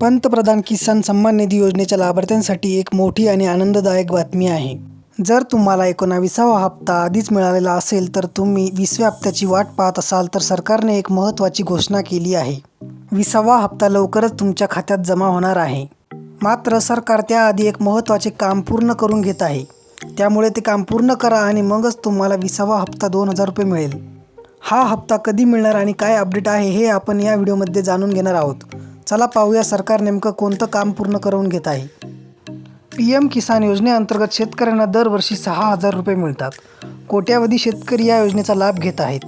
पंतप्रधान किसान सन्मान निधी योजनेच्या लाभार्थ्यांसाठी एक मोठी आणि आनंददायक बातमी आहे. जर तुम्हाला एकोणाविसावा हप्ता आधीच मिळालेला असेल तर तुम्ही विसव्या हप्त्याची वाट पाहत असाल तर सरकारने एक महत्त्वाची घोषणा केली आहे. विसावा हप्ता लवकरच तुमच्या खात्यात जमा होणार आहे. मात्र सरकार त्याआधी एक महत्त्वाचे काम पूर्ण करून घेत आहे. त्यामुळे ते काम पूर्ण करा आणि मगच तुम्हाला विसावा हप्ता दोन हजार रुपये मिळेल. हा हप्ता कधी मिळणार आणि काय अपडेट आहे हे आपण या व्हिडिओमध्ये जाणून घेणार आहोत. चला पाहूया सरकार नेमकं कोणतं काम पूर्ण करून घेत आहे. पी एम किसान योजनेअंतर्गत शेतकऱ्यांना दरवर्षी सहा हजार रुपये मिळतात. कोट्यावधी शेतकरी या योजनेचा लाभ घेत आहेत.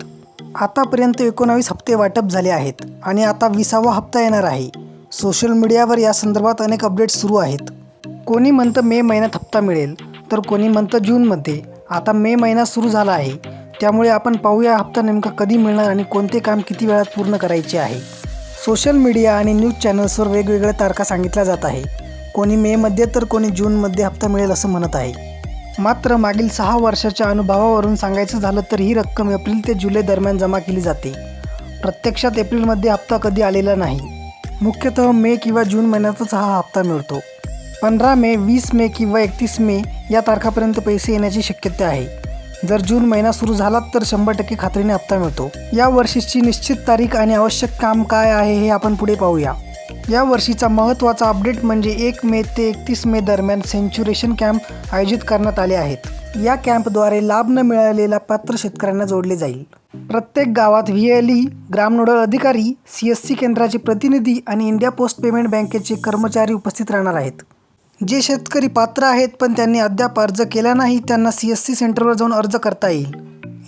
आतापर्यंत एकोणावीस हप्ते वाटप झाले आहेत आणि आता विसावा हप्ता येणार आहे. सोशल मीडियावर या संदर्भात अनेक अपडेट्स सुरू आहेत. कोणी म्हणतं मे महिन्यात हप्ता मिळेल तर कोणी म्हणतं जूनमध्ये आता मे महिना सुरू झाला आहे. त्यामुळे आपण पाहूया हप्ता नेमका कधी मिळणार आणि कोणते काम किती वेळात पूर्ण करायचे आहे. सोशल मीडिया आणि न्यूज चॅनल्सवर वेगवेगळ्या तारखा सांगितल्या जात आहे. कोणी मेमध्ये तर कोणी जूनमध्ये हप्ता मिळेल असं म्हणत आहे. मात्र मागील सहा वर्षाच्या अनुभवावरून सांगायचं झालं तर ही रक्कम एप्रिल ते जुलै दरम्यान जमा केली जाते. प्रत्यक्षात एप्रिलमध्ये हप्ता कधी आलेला नाही. मुख्यतः मे किंवा जून महिन्यातच हा हप्ता मिळतो. पंधरा मे वीस मे किंवा एकतीस मे या तारखापर्यंत पैसे येण्याची शक्यता आहे. जर जून महिना सुरू झाला तर शंभर टक्के खात्रीने हप्ता मिळतो. या वर्षीची निश्चित तारीख आणि आवश्यक काम काय आहे हे आपण पुढे पाहूया. या वर्षीचा महत्त्वाचा अपडेट म्हणजे एक मे ते एकतीस मे दरम्यान सेंच्युरेशन कॅम्प आयोजित करण्यात आले आहेत. या कॅम्पद्वारे लाभ न मिळालेला पात्र शेतकऱ्यांना जोडले जाईल. प्रत्येक गावात व्ही एल ई ग्राम नोडल अधिकारी सी एस सी केंद्राचे प्रतिनिधी आणि इंडिया पोस्ट पेमेंट बँकेचे कर्मचारी उपस्थित राहणार आहेत. जे शेतकरी पात्र आहेत पण त्यांनी अद्याप अर्ज केला नाही त्यांना सी एस सी सेंटरवर जाऊन अर्ज करता येईल.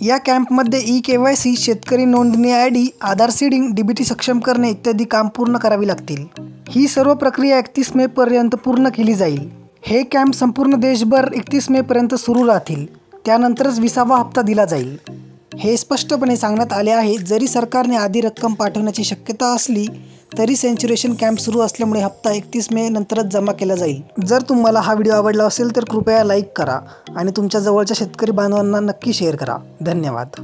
या कॅम्पमध्ये ई के वाय सी शेतकरी नोंदणी I D Aadhaar seeding D B T सक्षम करणे इत्यादी काम पूर्ण करावी लागतील. ही सर्व प्रक्रिया एकतीस मेपर्यंत पूर्ण केली जाईल. हे कॅम्प संपूर्ण देशभर एकतीस मेपर्यंत सुरू राहतील. त्यानंतरच विसावा हप्ता दिला जाईल. हे स्पष्टपणे सांगण्यात आले आहे जरी सरकारने आधी रक्कम पाठवण्याची शक्यता असली तरी सेंच्युरेशन कॅम्प सुरू असल्यामुळे हप्ता एकतीस मे नंतरच जमा केला जाईल. जर तुम्हाला हा व्हिडिओ आवडला असेल तर कृपया लाईक करा आणि तुमच्या जवळच्या शेतकरी बांधवांना नक्की शेअर करा. धन्यवाद.